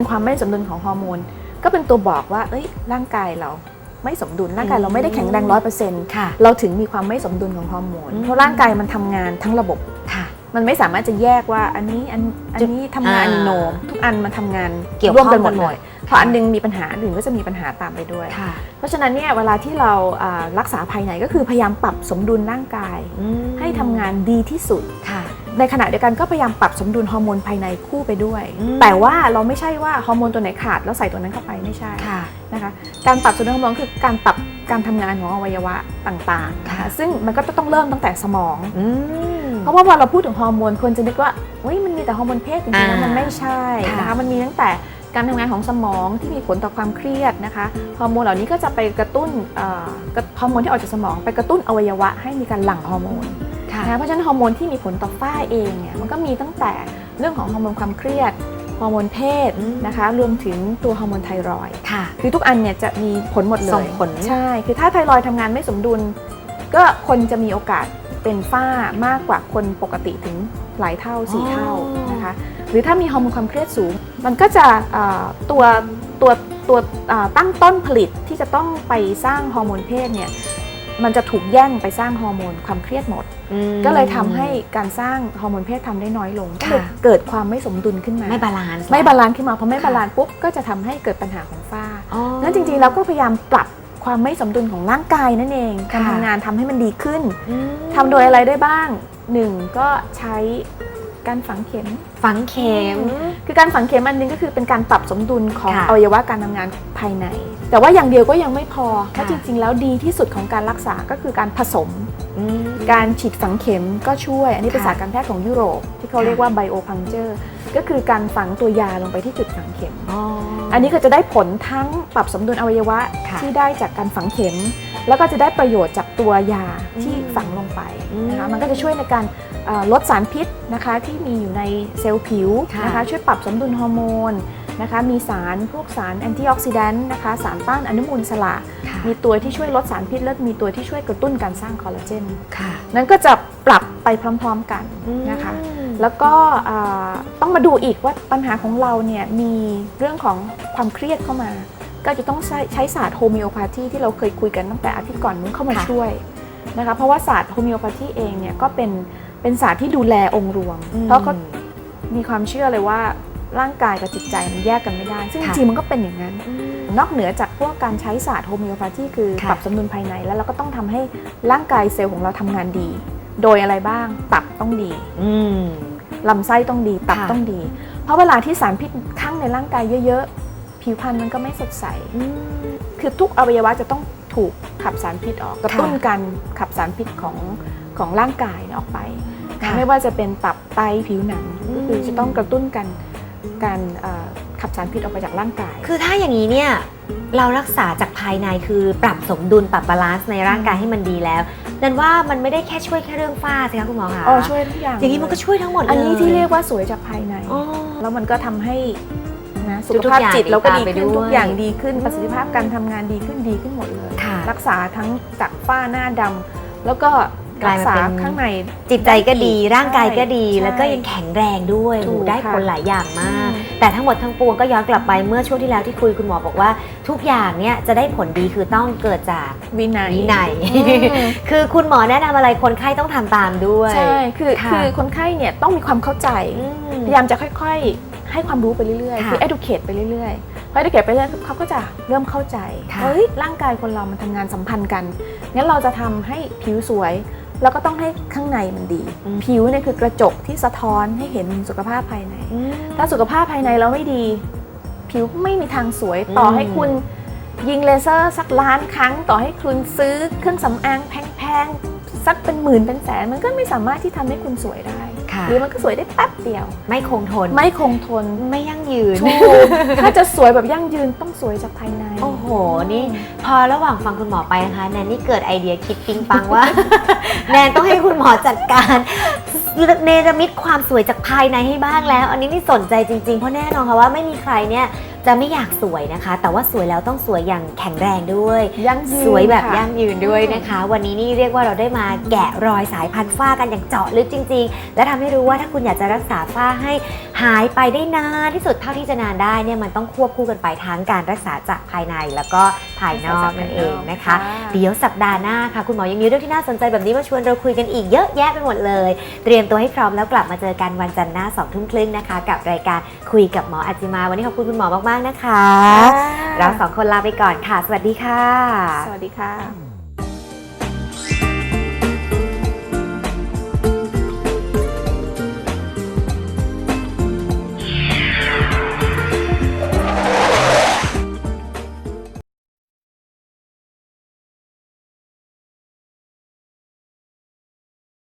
ความไม่สมดุลของฮอร์โมนก็เป็นตัวบอกว่า เอ้ย ร่างกายเราไม่สมดุล ร่างกายเราไม่ได้แข็งแรงร้อยเปอร์เซ็นต์ค่ะเราถึงมีความไม่สมดุลของฮอร์โมนอืมเพราะร่างกายมันทำงานทั้งระบบค่ะ มันไม่สามารถจะแยกว่าอันนี้อันอันนี้ทำงานอ่าอะมิโนทุกอันมันทำงานเกี่ยวร่วมข้องกันหมดกันหเลมดยพออันหนึงมีปัญหาอันอื่นก็จะมีปัญหาตามไปด้วยค่ะเพราะฉะนั้นเนี่ยเวลาที่เราอ่ารักษาภายในก็คือพยายามปรับสมดุลร่างกายอืมให้ทำงานดีที่สุดค่ะ ในขณะเดียวกันก็พยายามปรับสมดุลฮอร์โมนภายในคู่ไปด้วยอืมแต่ว่าเราไม่ใช่ว่าฮอร์โมนตัวไหนขาดแล้วใส่ตัวนั้นเข้าไปไม่ใช่ค่ะนะคะการปรับสมดุลฮอร์โมนคือการปรับการทำงานของอวัยวะต่างๆนะคะค่ะซึ่งมันก็ต้องเริ่มตั้งแต่สมองอืมเพราะว่าพอเราพูดถึงฮอร์โมนคนจะนึกว่าเฮ้ยมันมีแต่ฮอร์โมนเพศจริงๆแล้วอ่ามัมันไม่ใช่ค่ะนะคะมันมีตั้งแต่การทำงานของสมองที่มีผลต่อความเครียดนะคะฮอร์โมนเหล่านี้ก็จะไปกระตุ้นเอ่อกระฮอร์โมนที่ออกจากสมอง ไปกระตุ้นอวัยวะให้มีการหลั่งฮอร์โมนค่ะ นะคะเพราะฉะนั้นฮอร์โมนที่มีผลต่อฝ้าเองเนี่ยมันก็มีตั้งแต่เรื่องของฮอร์โมนความเครียดฮอร์โมนเพศอืมนะคะรวมถึงตัวฮอร์โมนไทรอยด์ค่ะ คือทุกอันเนี่ยจะมีผลหมดเลยส่งผลใช่ คือถ้าไทรอยด์ทำงานไม่สมดุล ก็คนจะมีโอกาสเป็นฝ้ามากกว่าคนปกติถึงหลายเท่าสี่เท่านะคะหรือถ้ามีฮอร์โมนความเครียดสูง มันก็จะเอ่อตัวตัวตัวเอ่อตั้งต้นผลิตที่จะต้องไปสร้างฮอร์โมนเพศเนี่ย มันจะถูกแย่งไปสร้างฮอร์โมนความเครียดหมดอืมก็เลยทำให้การสร้างฮอร์โมนเพศทำได้น้อยลงก็ค่ะเลยเกิดความไม่สมดุลขึ้นมา ไม่บาลานซ์ไม่บาลานซ์ขึ้นมาพอไม่บาลานซ์ปุ๊บก็จะทำให้เกิดปัญหาของฝ้าอ๋อนั้นจริงๆเราก็พยายามปรับความไม่สมดุลของร่างกายนั่นเองการค่ะทำงานทำให้มันดีขึ้นอืมทำโดยอะไรได้บ้างหนึ่งก็ใช้ การฝังเข็ม ฝังเข็ม คือการฝังเข็มอันหนึงก็คือเป็นการปรับสมดุลของค่ะอวัยวะการทำงานภายใน แต่ว่าอย่างเดียวก็ยังไม่พอ เพราะค่ะจริงๆ แล้วดีที่สุดของการรักษาก็คือการผสม อืม การฉีดฝังเข็มก็ช่วย อันนี้เป็นค่ะศาสตร์การแพทย์ของยุโรป ที่เขาค่ะเรียกว่าไบโอพังเจอร์ก็คือการฝังตัวยาลงไปที่จุดฝังเข็ม อ๋ออันนี้ก็จะได้ผลทั้งปรับสมดุลอวัยวะค่ะ ที่ได้จากการฝังเข็ม แล้วก็จะได้ประโยชน์จากตัวยาที่อืมฝังลงไปนะคะอืม มันก็จะช่วยในการเอ่อ ลดสารพิษนะคะที่มีอยู่ในเซลล์ผิวค่ะนะคะช่วยปรับสมดุลฮอร์โมนนะคะมีสารพวกสารแอนตี้ออกซิแดนต์นะคะสารต้านอนุมูลอิสระค่ะมีตัวที่ช่วยลดสารพิษและมีตัวที่ช่วยกระตุ้นการสร้างคอลลาเจนค่ะนั้นก็จะปรับไปพร้อมๆกันนะคะอืมแล้วก็อ่าต้องมาดูอีกว่าปัญหาของเราเนี่ยมีเรื่องของความเครียดเข้ามา ก็จะต้องใช้ใช้ศาสตร์โฮมิโอพาธีที่เราเคยคุยกันตั้งแต่อาทิตย์ก่อนนู้นเข้ามาค่ะช่วยนะคะเพราะว่าศาสตร์โฮมิโอพาธีเองเนี่ยก็เป็น เป็นศาสตร์ที่ดูแลองค์รวมอืมเพราะเขามีความเชื่อเลยว่าร่างกายกับจิตใจมันแยกกันไม่ได้ ซึ่งจค่ะริงๆมันก็เป็นอย่างนั้นอืมนอกเหนือจากพวกการใช้ศาสตร์โฮมิโอพาธีคือค่ะปรับสมดุลภายในแล้วเราก็ต้องทำให้ร่างกายเซลล์ของเราทำงานดี โดยอะไรบ้าง ตับต้องดีอืมลำไส้ต้องดี ตับค่ะต้องดี เพราะเวลาที่สารพิษข้างในร่างกายเยอะๆ ผิวพรรณมันก็ไม่สดใสอืมคือทุกอวัยวะจะต้องถูกขับสารพิษออกกระตุ้นค่ะการขับสารพิษของ ของร่างกายเนี่ยออกไปนะค่ะไม่ว่าจะเป็นตับไตผิวหนังอืมก็คือจะต้องกระตุ้นกันการเอ่อขับสารพิษออกไปจากร่างกาย คือถ้าอย่างนี้เนี่ยเรารักษาจากภายในคือปรับสมดุลปรับบาลานซ์ในร่างกายให้มันดีแล้วดันว่ามันไม่ได้แค่ช่วยแค่เรื่องฝ้าสิคะคุณหมอคะอ๋อช่วยทุกอย่าง อย่างนี้มันก็ช่วยทั้งหมดเลย อันนี้ที่เรียกว่าสวยจากภายในอ๋อแล้วมันก็ทำให้นะสุทุขกๆภาพอย่างจิตเราก็ตามดีไปขึ้นด้วยทุกอย่างดีขึ้นอืมประสิทธิภาพการทำงานดีขึ้นดีขึ้นหมดเลยค่ะรักษาทั้งจากฝ้าหน้าดำแล้วก็ กลารัยกมาษาเป็นข้างในจิตใจก็ดีใช่ร่างกายก็ดีใช่แล้วก็ยังแข็งแรงด้วยถูกโอ้ได้ค่ะผลหลายอย่างมากอืมแต่ทั้งหมดทั้งปวงก็ย้อนกลับไปเมื่อช่วงที่แล้วที่คุยคุณหมอบอกว่า ทุกอย่างเนี่ยจะได้ผลดีคือต้องเกิดจากวินัยวินัยอืมคือคุณหมอแนะนำอะไรคนไข้ต้องทำตามด้วยใช่คือค่ะคือคนไข้เนี่ยต้องมีความเข้าใจอืมพยายามจะค่อยๆ ให้ความรู้ไปเรื่อยๆค่ะคือ educate ไปเรื่อยๆพอ educate ไปเรื่อยเขาก็จะเริ่มเข้าใจค่ะเฮ้ยร่างกายคนเรามันทำงานสัมพันธ์กันงั้นเราจะทำให้ผิวสวย แล้วก็ต้องให้ข้างในมันดี ผิวเนี่ยคือกระจกที่สะท้อนให้เห็นสุขภาพภายในอืมถ้าสุขภาพภายในเราไม่ดี ผิวไม่มีทางสวยอืมต่อให้คุณยิงเลเซอร์สักล้านครั้ง ต่อให้คุณซื้อเครื่องสำอางแพงๆสักเป็นหมื่นเป็นแสน มันก็ไม่สามารถที่ทำให้คุณสวยได้ค่ะ หรือมันก็สวยได้แป๊บเดียว ไม่คงทน ไม่คงทนไม่ยั่งยืน ถูก ถ้าจะสวยแบบยั่งยืนต้องสวยจากภายใน โอ้โห นี่พอระหว่างฟังคุณหมอไปนะคะ แนนนี่เกิดไอเดียคิดปิงปังว่า แนนต้องให้คุณหมอจัดการเนรมิตความสวยจากภายในให้บ้างแล้ว อันนี้นี่สนใจจริงๆ เพราะแน่นอนค่ะว่าไม่มีใครเนี่ยจะไม่อยากสวยนะคะ แต่ว่าสวยแล้วต้องสวยอย่างแข็งแรงด้วยยั่งยืนสวยแบบค่ะ ยั่งยืนด้วยนะคะ วันนี้นี่เรียกว่าเราได้มาแกะรอยสายพันธุ์ฝ้ากันอย่างเจาะลึกจริง ๆ และทำให้รู้ว่าถ้าคุณอยากจะรักษาฝ้าให้หายไปได้นานที่สุดเท่าที่จะนานได้เนี่ยมันต้องควบคู่กันไปทั้งการรักษาจากภายในแล้วก็ภายนอกนั่นเองนะคะ เดี๋ยวสัปดาห์หน้าค่ะ คุณหมอยังมีเรื่องที่น่าสนใจแบบนี้มาชวนเราคุยกันอีกเยอะแยะไปหมดเลย เตรียมตัวให้พร้อมแล้วกลับมาเจอกันวันจันทร์หน้าสองทุ่มครึ่งนะคะ กับรายการคุยกับหมออาจิมา วันนี้ขอบคุณคุณหมอมากๆนะคะ เราสองคนลาไปก่อนค่ะ สวัสดีค่ะ สวัสดีค่ะ